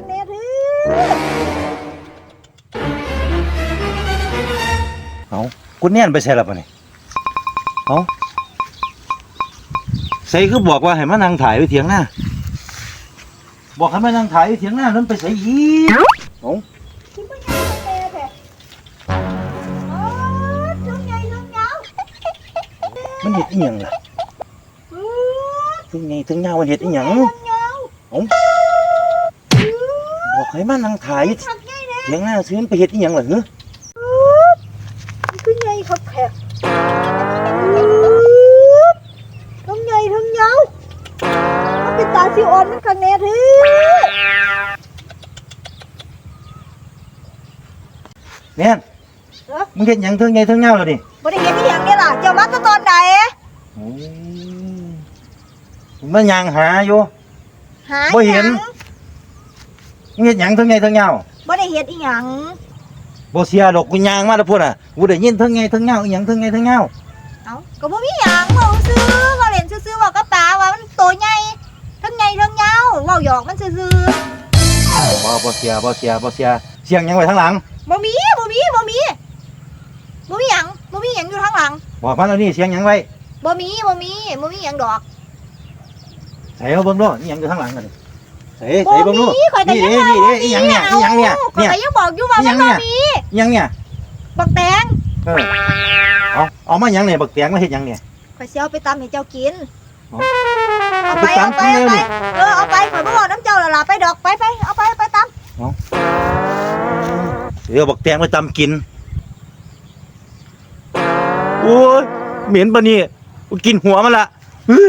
ันแน่ทีเอากุญแจไปใส่ละปะเนี่ยเอาใส่คือบอกว่าให้มานั่งถ่ายไว้เถียงหน้าบอกให้มานั่งถ่ายไว้เถียงหน้านั้นไปใส่ยีเอาามันแหญ่จุ๊ยันเห็ดอีหยังล่ะจุ๊งใหญ่จุ๊งยันเห็ดอีหยังเอา บอกให้มานั่งถ่ายทักใหญ่แน่เถียงหน้าซื้อมันไปเห็ดอีหยังล่ะเฮ้อคือใหญ่ครับแขกทั้งใหญ่ทั้งยาวมันเป็นตาสิอ่อนมันข้างแน่เถอะแน่นมึงเห็ดหยังถึงไงถึงยาวแล้วดิบ่ได้เห็นอีหยังเนี่ยล่ะเจ้ามาแตะตอนใดโอ้ยมันยังหาอยู่หาบ่เห็นมึง เห็ดหยังถึงไงถึงยาวบ่ได้เห็นอีหยังบ่เสียดอกกูยางมาแล้วพุ่นอะกูได้ยินถึงไงถึงยาวอีหยังถึงไงถึงยาวเอ้าก็บ่มีหยังเว้าซื่อเว้าเล่นซื่อๆเว้ากับตาว่ามันโตใหญ่ทั้งใหญ่ทั้งยาวเว้าหยอกมันซื่อบ่บ่เสียบ่เสียบ่เสียเสียงหยังไว้ทั้งหลังๆบ่มีบ่มีบ่มีบ่มีหยังบ่มีหยังอยู่ข้างหลังบอกมาแล้วนี่เสียงหยังไว้บ่มีบ่มีบ่มีหยังดอก ใส่เอาเบิ่งดูนี่หยังอยู่ทั้งหลังกันใส่บ่ใส่เบิ่งดูมีข่อยก็นี่ยังเด้ว่านี่เด้อีหยังเนี่ยอีหยังเนี่ยข่อยเนี่ย ก็ยังบอกอยู่ว่าอีหยัมันงบ่เนี่ยมี อีหยังเนี่ยบักแตงเออเอาเอามาหยังเนี่ยบักแตงมาเฮ็ดหยังเนี่ย ข่อยสิเอาไปตำให้เจ้ากินเอาเอาไปไปเอาตำไปกินเอาเลยไปนี่ เออเอาไปข่อยบ่บอกน้ำเจ้าแล้วล่ะไปดอกไปไปเอาไปไปตำเดี๋ยวบักแตงไปตำกินโอ้ยเหม็นปะนี่กูกินหัวมันละเฮ้ย